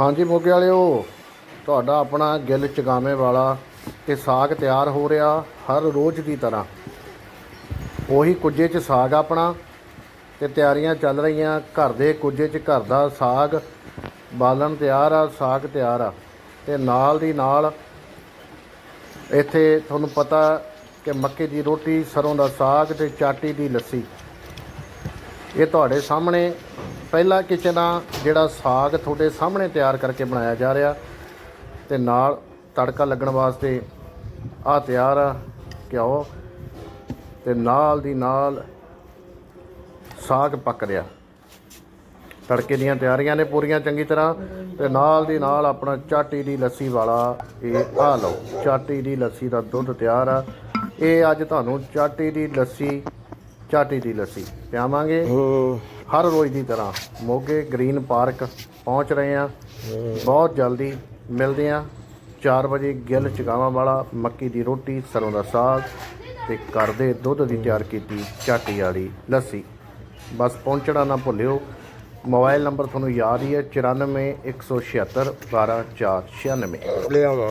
ਹਾਂਜੀ ਮੋਗੇ ਵਾਲਿਓ, ਤੁਹਾਡਾ ਆਪਣਾ ਗਿੱਲ ਚਗਾਵੇਂ ਵਾਲਾ ਤੇ ਸਾਗ ਤਿਆਰ ਹੋ ਰਿਹਾ ਹਰ ਰੋਜ਼ ਦੀ ਤਰ੍ਹਾਂ। ਉਹੀ ਕੁੱਜੇ 'ਚ ਸਾਗ ਆਪਣਾ ਤੇ ਤਿਆਰੀਆਂ ਚੱਲ ਰਹੀਆਂ, ਘਰ ਦੇ ਕੁੱਜੇ 'ਚ ਘਰ ਦਾ ਸਾਗ ਬਾਲਣ ਤਿਆਰ ਆ, ਸਾਗ ਤਿਆਰ ਆ। ਤੇ ਨਾਲ ਦੀ ਨਾਲ ਇੱਥੇ ਤੁਹਾਨੂੰ ਪਤਾ ਕਿ ਮੱਕੀ ਦੀ ਰੋਟੀ, ਸਰੋਂ ਦਾ ਸਾਗ ਤੇ ਚਾਟੀ ਦੀ ਲੱਸੀ। ਇਹ ਤੁਹਾਡੇ ਸਾਹਮਣੇ ਪਹਿਲਾ ਕਿਚਨ ਆ ਜਿਹੜਾ ਸਾਗ ਤੁਹਾਡੇ ਸਾਹਮਣੇ ਤਿਆਰ ਕਰਕੇ ਬਣਾਇਆ ਜਾ ਰਿਹਾ ਤੇ ਨਾਲ ਤੜਕਾ ਲੱਗਣ ਵਾਸਤੇ ਆ ਤਿਆਰ ਆ, ਘਿਓ ਤੇ ਨਾਲ ਦੀ ਨਾਲ ਸਾਗ ਪੱਕ ਰਿਹਾ। ਤੜਕੇ ਦੀਆਂ ਤਿਆਰੀਆਂ ਨੇ ਪੂਰੀਆਂ ਚੰਗੀ ਤਰ੍ਹਾਂ ਤੇ ਨਾਲ ਦੀ ਨਾਲ ਆਪਣਾ ਚਾਟੀ ਦੀ ਲੱਸੀ ਵਾਲਾ ਇਹ ਆ ਲਓ। ਚਾਟੀ ਦੀ ਲੱਸੀ ਦਾ ਦੁੱਧ ਤਿਆਰ ਆ। ਇਹ ਅੱਜ ਤੁਹਾਨੂੰ ਚਾਟੀ ਦੀ ਲੱਸੀ ਚਾਟੀ ਦੀ ਲੱਸੀ। ਪਿਆਵਾਂਗੇ। ਹਰ ਰੋਜ਼ ਦੀ ਤਰ੍ਹਾਂ ਮੋਗੇ ਗ੍ਰੀਨ ਪਾਰਕ ਪਹੁੰਚ ਰਹੇ ਆ ਬਹੁਤ ਜਲਦੀ ਮਿਲਦੇ ਆ 4 ਵਜੇ ਗਿੱਲ ਚਗਾਵਾਂ ਵਾਲਾ ਮੱਕੀ ਦੀ ਰੋਟੀ, ਸਰੋਂ ਦਾ ਸਾਗ ਤੇ ਘਰ ਦੇ ਦੁੱਧ ਦੀ ਤਿਆਰ ਕੀਤੀ ਚਾਟੀ ਵਾਲੀ ਲੱਸੀ। ਬਸ ਪਹੁੰਚਣਾ ਨਾ ਭੁੱਲਿਓ। ਮੋਬਾਈਲ ਨੰਬਰ ਤੁਹਾਨੂੰ ਯਾਦ ਹੀ ਹੈ 94 176 12496 ਲਿਆਵਾਂ